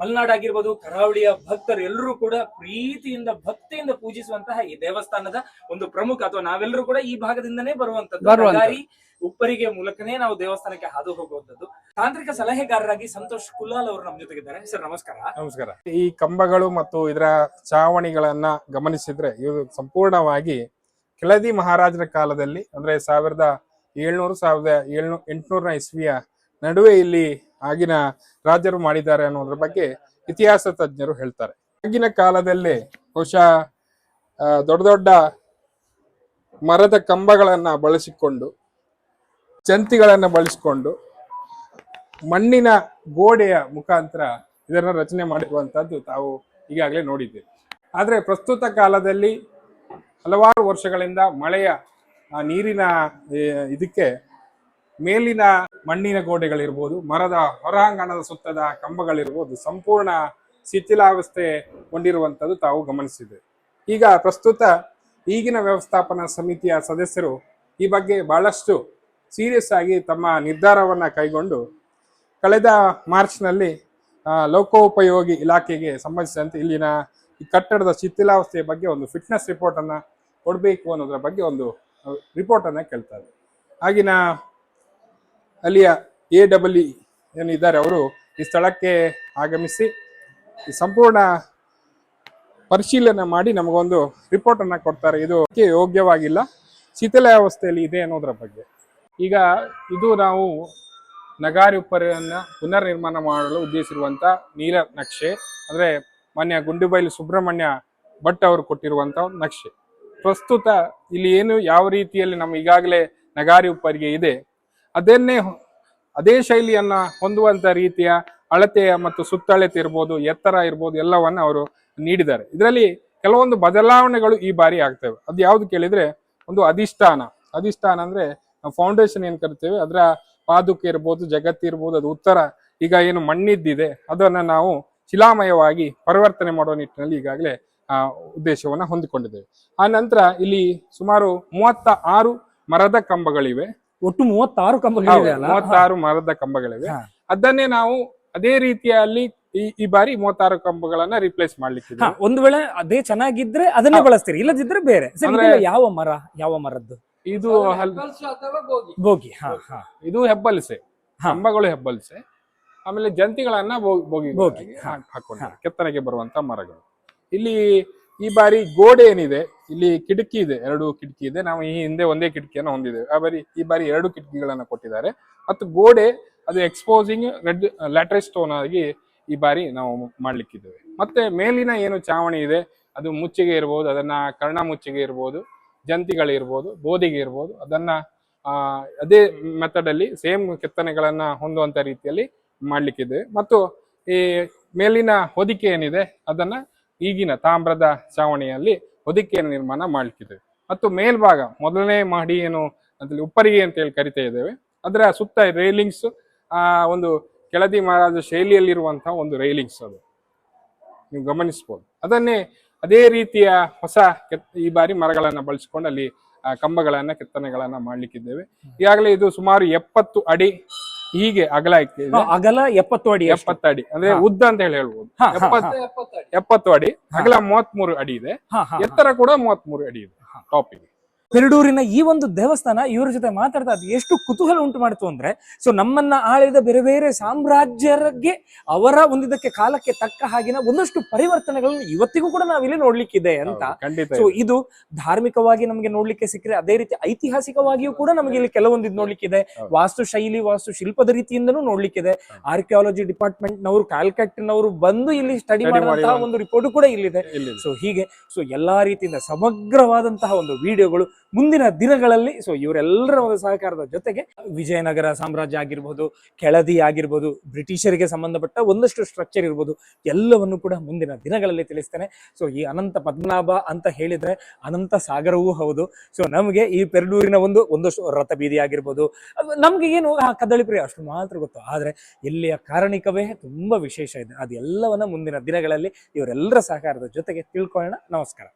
ಮಲೆನಾಡು ಆಗಿರ್ಬೋದು ಕರಾವಳಿಯ ಭಕ್ತರು ಎಲ್ಲರೂ ಕೂಡ ಪ್ರೀತಿಯಿಂದ ಭಕ್ತಿಯಿಂದ ಪೂಜಿಸುವಂತಹ ಈ ದೇವಸ್ಥಾನದ ಒಂದು ಪ್ರಮುಖ ಅಥವಾ ನಾವೆಲ್ಲರೂ ಕೂಡ ಈ ಭಾಗದಿಂದನೇ ಬರುವಂತದ್ದು ಉಪ್ಪರಿಗೆ ಮೂಲಕನೇ ನಾವು ದೇವಸ್ಥಾನಕ್ಕೆ ಹಾದು ಹೋಗುವಂತದ್ದು ತಾಂತ್ರಿಕ ಸಲಹೆಗಾರರಾಗಿ ಸಂತೋಷ್ ಕುಲಾಲ್ ಅವರು ನಮ್ಮ ಜೊತೆಗಿದ್ದಾರೆ. ಸರ್ ನಮಸ್ಕಾರ. ನಮಸ್ಕಾರ. ಈ ಕಂಬಗಳು ಮತ್ತು ಇದರ ಚಾವಣಿಗಳನ್ನ ಗಮನಿಸಿದ್ರೆ ಇದು ಸಂಪೂರ್ಣವಾಗಿ ಕೆಳದಿ ಮಹಾರಾಜರ ಕಾಲದಲ್ಲಿ ಅಂದ್ರೆ ಸಾವಿರದ ಏಳ್ನೂರು ಸಾವಿರದ ಏಳ್ನೂ ಎಂಟುನೂರ ಇಸ್ವಿಯ ನಡುವೆ ಇಲ್ಲಿ ಆಗಿನ ರಾಜರು ಮಾಡಿದ್ದಾರೆ ಅನ್ನೋದ್ರ ಬಗ್ಗೆ ಇತಿಹಾಸ ತಜ್ಞರು ಹೇಳ್ತಾರೆ. ಆಗಿನ ಕಾಲದಲ್ಲಿ ಬಹುಶಃ ದೊಡ್ಡ ದೊಡ್ಡ ಮರದ ಕಂಬಗಳನ್ನ ಬಳಸಿಕೊಂಡು ಚಂತಿಗಳನ್ನು ಬಳಸಿಕೊಂಡು, ಮಣ್ಣಿನ ಗೋಡೆಯ ಮುಖಾಂತರ ಇದನ್ನ ರಚನೆ ಮಾಡಿರುವಂತಹದ್ದು ತಾವು ಈಗಾಗಲೇ ನೋಡಿದ್ದೇವೆ. ಆದರೆ ಪ್ರಸ್ತುತ ಕಾಲದಲ್ಲಿ ಹಲವಾರು ವರ್ಷಗಳಿಂದ ಮಳೆಯ ನೀರಿನ ಇದಕ್ಕೆ ಮೇಲಿನ ಮಣ್ಣಿನ ಗೋಡೆಗಳಿರ್ಬೋದು, ಮರದ ಹೊರಾಂಗಣದ ಸುತ್ತದ ಕಂಬಗಳಿರ್ಬೋದು, ಸಂಪೂರ್ಣ ಶಿಥಿಲಾವಸ್ಥೆ ಹೊಂದಿರುವಂಥದ್ದು ತಾವು ಗಮನಿಸಿದೆ. ಈಗ ಪ್ರಸ್ತುತ ಈಗಿನ ವ್ಯವಸ್ಥಾಪನಾ ಸಮಿತಿಯ ಸದಸ್ಯರು ಈ ಬಗ್ಗೆ ಬಹಳಷ್ಟು ಸೀರಿಯಸ್ ಆಗಿ ತಮ್ಮ ನಿರ್ಧಾರವನ್ನು ಕೈಗೊಂಡು ಕಳೆದ ಮಾರ್ಚ್ನಲ್ಲಿ ಲೋಕೋಪಯೋಗಿ ಇಲಾಖೆಗೆ ಸಂಬಂಧಿಸಿದಂತೆ ಇಲ್ಲಿನ ಈ ಕಟ್ಟಡದ ಶಿಥಿಲಾವಸ್ಥೆಯ ಬಗ್ಗೆ ಒಂದು ಫಿಟ್ನೆಸ್ ರಿಪೋರ್ಟನ್ನು ಕೊಡಬೇಕು ಅನ್ನೋದರ ಬಗ್ಗೆ ಒಂದು ರಿಪೋರ್ಟನ್ನು ಕೇಳ್ತಾರೆ ಆಗಿನ ಅಲ್ಲಿಯ ಎ ಡಬಲ್ ಇ ಏನಿದ್ದಾರೆ ಅವರು ಈ ಸ್ಥಳಕ್ಕೆ ಆಗಮಿಸಿ ಈ ಸಂಪೂರ್ಣ ಪರಿಶೀಲನೆ ಮಾಡಿ ನಮಗೊಂದು ರಿಪೋರ್ಟ್ ಅನ್ನ ಕೊಡ್ತಾರೆ. ಇದು ಯೋಗ್ಯವಾಗಿಲ್ಲ. ಶಿಥಿಲಾವಸ್ಥೆಯಲ್ಲಿ ಇದೆ ಅನ್ನೋದ್ರ ಬಗ್ಗೆ. ಈಗ ಇದು ನಾವು ನಗಾರಿ ಉಪ್ಪರಿಯನ್ನ ಪುನರ್ ನಿರ್ಮಾಣ ಮಾಡಲು ಉದ್ದೇಶಿಸಿರುವಂಥ ನೀಲ ನಕ್ಷೆ, ಅಂದ್ರೆ ಮಾನ್ಯ ಗುಂಡಿಬೈಲು ಸುಬ್ರಹ್ಮಣ್ಯ ಭಟ್ ಅವರು ಕೊಟ್ಟಿರುವಂತ ನಕ್ಷೆ. ಪ್ರಸ್ತುತ ಇಲ್ಲಿ ಏನು ಯಾವ ರೀತಿಯಲ್ಲಿ ನಮ್ಮ ಈಗಾಗಲೇ ನಗಾರಿ ಉಪ್ಪರಿಗೆ ಇದೆ ಅದನ್ನೇ ಅದೇ ಶೈಲಿಯನ್ನ ಹೊಂದುವಂತ ರೀತಿಯ ಅಳತೆಯ ಮತ್ತು ಸುತ್ತಳತೆ ಇರ್ಬೋದು, ಎತ್ತರ ಇರ್ಬೋದು, ಎಲ್ಲವನ್ನ ಅವರು ನೀಡಿದ್ದಾರೆ. ಇದರಲ್ಲಿ ಕೆಲವೊಂದು ಬದಲಾವಣೆಗಳು ಈ ಬಾರಿ ಆಗ್ತವೆ. ಅದು ಯಾವ್ದು ಕೇಳಿದ್ರೆ ಒಂದು ಅಧಿಷ್ಠಾನ. ಅಧಿಷ್ಠಾನ ಅಂದ್ರೆ ಫೌಂಡೇಶನ್ ಏನ್ ಕರಿತೇವೆ? ಅದರ ಪಾದುಕೆ ಇರ್ಬೋದು, ಜಗತ್ತು ಇರ್ಬೋದು, ಅದು ಉತ್ತರ. ಈಗ ಏನು ಮಣ್ಣಿದ್ದಿದೆ, ಅದನ್ನ ನಾವು ಶಿಲಾಮಯವಾಗಿ ಪರಿವರ್ತನೆ ಮಾಡುವ ನಿಟ್ಟಿನಲ್ಲಿ ಈಗಾಗಲೇ, ಆ, ಉದ್ದೇಶವನ್ನ ಹೊಂದಿಕೊಂಡಿದ್ದೇವೆ. ಆ ನಂತರ ಇಲ್ಲಿ ಸುಮಾರು ಮೂವತ್ತ ಆರು ಮರದ ಕಂಬಗಳಿವೆ. ಒಟ್ಟು ಮೂವತ್ತಾರು ಕಂಬಗಳಿವೆ ಅಲ್ಲ? ಮೂವತ್ತಾರು ಮರದ ಕಂಬಗಳಿವೆ. ಅದನ್ನೇ ನಾವು ಅದೇ ರೀತಿಯಲ್ಲಿ ಈ ಈ ಬಾರಿ ಮೂವತ್ತಾರು ಕಂಬಗಳನ್ನ ರಿಪ್ಲೇಸ್ ಮಾಡ್ಲಿಕ್ಕೆ ಒಂದು ವೇಳೆ ಅದೇ ಚೆನ್ನಾಗಿದ್ರೆ ಅದನ್ನೇ ಬಳಸ್ತೀರಿ. ಇಲ್ಲದಿದ್ರೆ ಬೇರೆ. ಯಾವ ಮರ ಯಾವ ಮರದ್ದು? ಇದು ಬೋಗಿ? ಹಾ ಹಾ. ಇದು ಹೆಬ್ಬಲ್ಸೆ. ಕಂಬಗಳು ಹೆಬ್ಬಲ್ಸೆ. ಆಮೇಲೆ ಜಂತಿಗಳನ್ನ ಬೋಗಿ, ಹಾಕೊಂಡು ಕೆತ್ತನೆಗೆ ಬರುವಂತ ಮರಗಳು. ಇಲ್ಲಿ ಈ ಬಾರಿ ಗೋಡೆ ಏನಿದೆ, ಇಲ್ಲಿ ಕಿಟಕಿ ಇದೆ, ಎರಡು ಕಿಟಕಿ ಇದೆ. ನಾವು ಈ ಹಿಂದೆ ಒಂದೇ ಕಿಟಕಿಯನ್ನು ಹೊಂದಿದ್ದೇವೆ. ಆ ಬಾರಿ, ಈ ಬಾರಿ ಎರಡು ಕಿಟಕಿಗಳನ್ನ ಕೊಟ್ಟಿದ್ದಾರೆ. ಮತ್ತು ಗೋಡೆ, ಅದು ಎಕ್ಸ್ಪೋಸಿಂಗ್ ರೆಡ್ ಲ್ಯಾಟ್ರೈಸ್ ಸ್ಟೋನ್ ಆಗಿ ಈ ಬಾರಿ ನಾವು ಮಾಡ್ಲಿಕ್ಕಿದ್ದೇವೆ. ಮತ್ತೆ ಮೇಲಿನ ಏನು ಚಾವಣಿ ಇದೆ, ಅದು ಮುಚ್ಚಿಗೆ ಇರ್ಬೋದು, ಅದನ್ನ ಕರ್ಣ ಮುಚ್ಚಿಗೆ ಇರ್ಬೋದು ಜಂತಿಗಳಿರ್ಬೋದು ಬೋದಿಗೆ ಇರ್ಬೋದು, ಅದನ್ನ ಅದೇ ಮೆಥಡ್ ಅಲ್ಲಿ ಸೇಮ್ ಕೆತ್ತನೆಗಳನ್ನ ಹೊಂದುವಂತ ರೀತಿಯಲ್ಲಿ ಮಾಡ್ಲಿಕ್ಕಿದ್ದೇವೆ. ಮತ್ತು ಈ ಮೇಲಿನ ಹೊದಿಕೆ ಏನಿದೆ, ಅದನ್ನ ಈಗಿನ ತಾಮ್ರದ ಚಾವಣಿಯಲ್ಲಿ ಹೊದಿಕೆಯನ್ನು ನಿರ್ಮಾಣ ಮಾಡ್ಲಿಕ್ಕಿದೆ ಮತ್ತು ಮೇಲ್ಭಾಗ ಮೊದಲನೇ ಮಹಡಿ ಏನು, ಅದ್ರಲ್ಲಿ ಉಪ್ಪರಿಗೆ ಅಂತ ಹೇಳಿ ಕರಿತಾ ಇದ್ದೇವೆ. ಅದರ ಸುತ್ತ ರೈಲಿಂಗ್ಸ್ ಆ, ಒಂದು ಕೆಳದಿ ಮಹಾರಾಜ ಶೈಲಿಯಲ್ಲಿರುವಂತಹ ಒಂದು ರೈಲಿಂಗ್ಸ್ ಅದು. ನೀವು ಗಮನಿಸ್ಬೋದು. ಅದನ್ನೇ ಅದೇ ರೀತಿಯ ಹೊಸ ಈ ಬಾರಿ ಮರಗಳನ್ನು ಬಳಸಿಕೊಂಡು ಅಲ್ಲಿ ಕಂಬಗಳನ್ನ, ಕೆತ್ತನೆಗಳನ್ನ ಮಾಡ್ಲಿಕ್ಕಿದ್ದೇವೆ. ಈಗಾಗಲೇ ಇದು ಸುಮಾರು ಎಪ್ಪತ್ತು ಅಡಿ ಹೀಗೆ ಅಗಲ ಇತ್ತು ಅಗಲ ಎಪ್ಪತ್ತು ಅಡಿ. ಎಪ್ಪತ್ತು ಅಡಿ. ಅಂದ್ರೆ ಉದ್ದ ಅಂತ ಹೇಳಿ ಹೇಳ್ಬೋದು. ಎಪ್ಪತ್ತು ಅಡಿ. ಅಗಲ ಮೂವತ್ಮೂರು ಅಡಿ ಇದೆ. ಎತ್ತರ ಕೂಡ ಮೂವತ್ಮೂರು ಅಡಿ ಇದೆ. ಟಾಪ್ ಇದೆ ಪೆರಡೂರಿನ ಈ ಒಂದು ದೇವಸ್ಥಾನ ಇವರ ಜೊತೆ ಮಾತಾಡ್ತಾ ಅದು ಎಷ್ಟು ಕುತೂಹಲ ಉಂಟು ಮಾಡ್ತು ಅಂದ್ರೆ ಸೊ ನಮ್ಮನ್ನ ಆಳಿದ ಬೇರೆ ಬೇರೆ ಸಾಮ್ರಾಜ್ಯರಿಗೆ ಅವರ ಒಂದಿದ್ದಕ್ಕೆ ಕಾಲಕ್ಕೆ ತಕ್ಕ ಹಾಗಿನ ಒಂದಷ್ಟು ಪರಿವರ್ತನೆಗಳನ್ನು ಇವತ್ತಿಗೂ ಕೂಡ ನಾವಿಲ್ಲಿ ನೋಡ್ಲಿಕ್ಕಿದೆ ಅಂತ. ಸೊ ಇದು. ಧಾರ್ಮಿಕವಾಗಿ ನಮಗೆ ನೋಡ್ಲಿಕ್ಕೆ ಸಿಕ್ಕರೆ ಅದೇ ರೀತಿ ಐತಿಹಾಸಿಕವಾಗಿಯೂ ಕೂಡ ನಮಗೆ ಇಲ್ಲಿ ಕೆಲವೊಂದಿದ್ ಇದು ನೋಡ್ಲಿಕ್ಕಿದೆ. ವಾಸ್ತು ಶೈಲಿ ವಾಸ್ತು ಶಿಲ್ಪದ ರೀತಿಯಿಂದನೂ ನೋಡ್ಲಿಕ್ಕಿದೆ. ಆರ್ಕಿಯಾಲಜಿ ಡಿಪಾರ್ಟ್ಮೆಂಟ್ ನವರು ಕ್ಯಾಲ್ಕಟ್ಟಿನವರು ಬಂದು ಇಲ್ಲಿ ಸ್ಟಡಿ ಮಾಡುವಂತಹ ಒಂದು ರಿಪೋರ್ಟ್ ಕೂಡ ಇಲ್ಲಿದೆ. ಸೊ ಹೀಗೆ ಸೊ ಎಲ್ಲಾ ರೀತಿಯಿಂದ ಸಮಗ್ರವಾದಂತಹ ಒಂದು ವಿಡಿಯೋಗಳು ಮುಂದಿನ ದಿನಗಳಲ್ಲಿ ಸೊ ಇವರೆಲ್ಲರ ಒಂದು ಸಹಕಾರದ ಜೊತೆಗೆ ವಿಜಯನಗರ ಸಾಮ್ರಾಜ್ಯ ಆಗಿರ್ಬೋದು, ಕೆಳದಿ ಆಗಿರ್ಬೋದು, ಬ್ರಿಟಿಷರಿಗೆ ಸಂಬಂಧಪಟ್ಟ ಒಂದಷ್ಟು ಸ್ಟ್ರಕ್ಚರ್ ಇರ್ಬೋದು, ಎಲ್ಲವನ್ನು ಕೂಡ ಮುಂದಿನ ದಿನಗಳಲ್ಲಿ ತಿಳಿಸ್ತೇನೆ. ಸೊ ಈ ಅನಂತ ಪದ್ಮನಾಭ ಅಂತ ಹೇಳಿದ್ರೆ ಅನಂತ ಸಾಗರವೂ ಹೌದು. ಸೊ ನಮಗೆ ಈ ಪೆರಡೂರಿನ ಒಂದು, ಒಂದಷ್ಟು ರಥ ಬೀದಿ ಆಗಿರ್ಬೋದು, ನಮ್ಗೆ ಏನು ಆ ಕದಳಿ ಪ್ರಿಯ ಅಷ್ಟು ಮಾತ್ರ ಗೊತ್ತು. ಆದ್ರೆ ಇಲ್ಲಿಯ ಕಾರಣಿಕವೇ ತುಂಬಾ ವಿಶೇಷ ಇದೆ. ಅದೆಲ್ಲವನ್ನ ಮುಂದಿನ ದಿನಗಳಲ್ಲಿ ಇವರೆಲ್ಲರ ಸಹಕಾರದ ಜೊತೆಗೆ ತಿಳ್ಕೊಳ್ಳೋಣ. ನಮಸ್ಕಾರ.